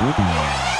Good.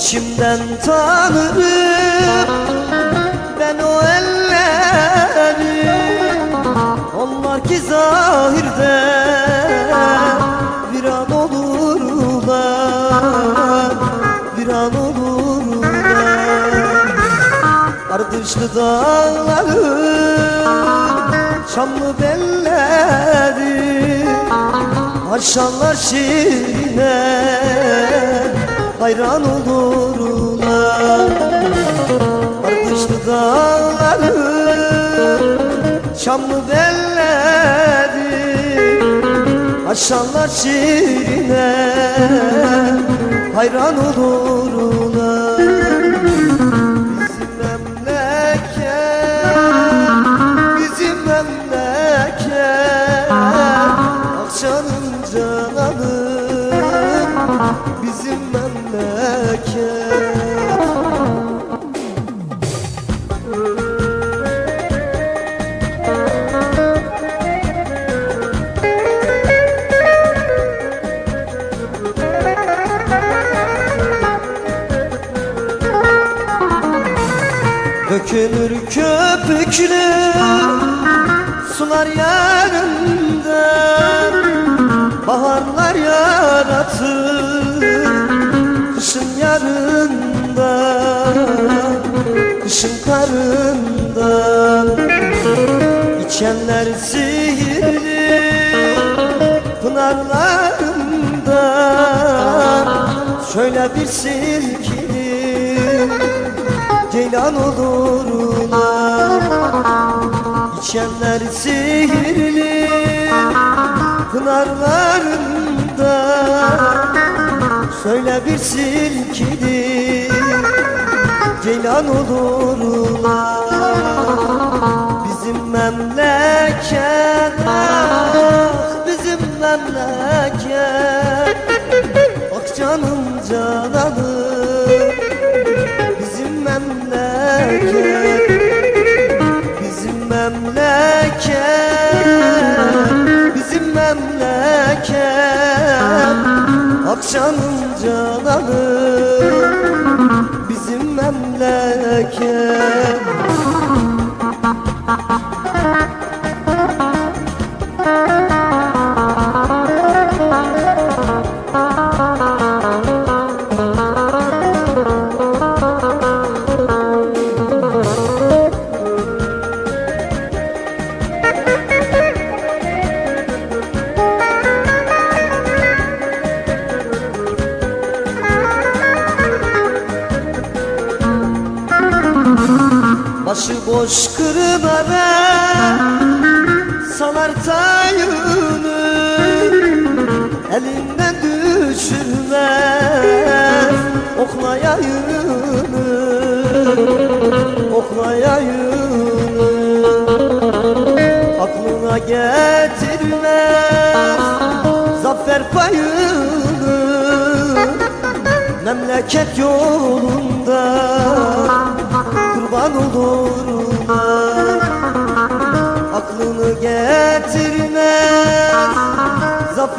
İçimden tanırım ben o elleri. Onlar ki zahirde viran olurlar Viran olurlar. Ardışlı dağların Şamlı belleri Maşallah şirine hayran olurlar Ardışlı dağları Şamlı belleri Aşanlar şiirine Hayran olurlar Bizim memleket. Dökülür köpüklü sular yarında Baharlar yaratır kışın yarında Kışın karında İçenler sihirli pınarlarında. Şöyle bir silkili ceylan olurlar İçenler sihirli pınarlarında Söyle bir silkili ceylan olurlar. Bizim memleket bizim memleket Akşamın cananı Bizim memleket Başıboş kırlara salar tayını Elinden düşürmez. Oklayayını Oklayayını Aklına getirmez zafer payını. Memleket yolunda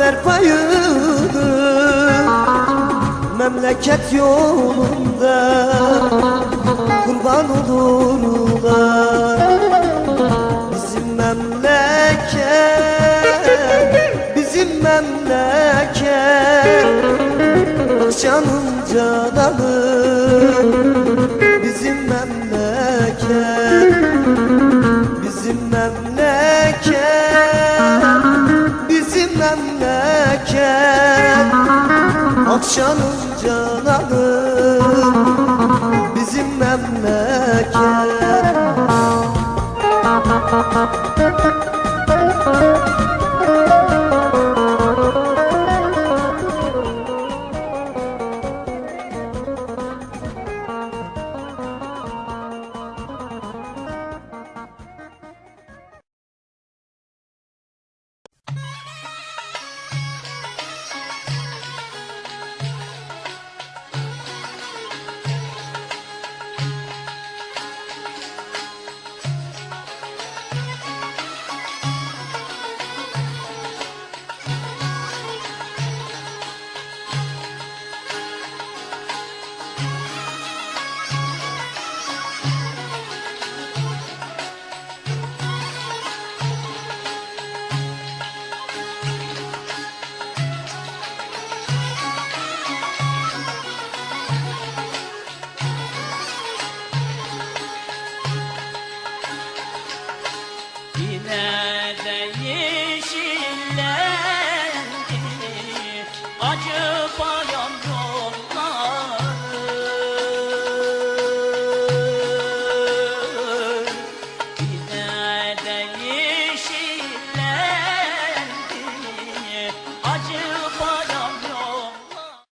zafer payını Memleket yolunda kurban olurlar. Bizim memleket, bizim memleket. Canım cananım Akşamın cananım Bizim memleket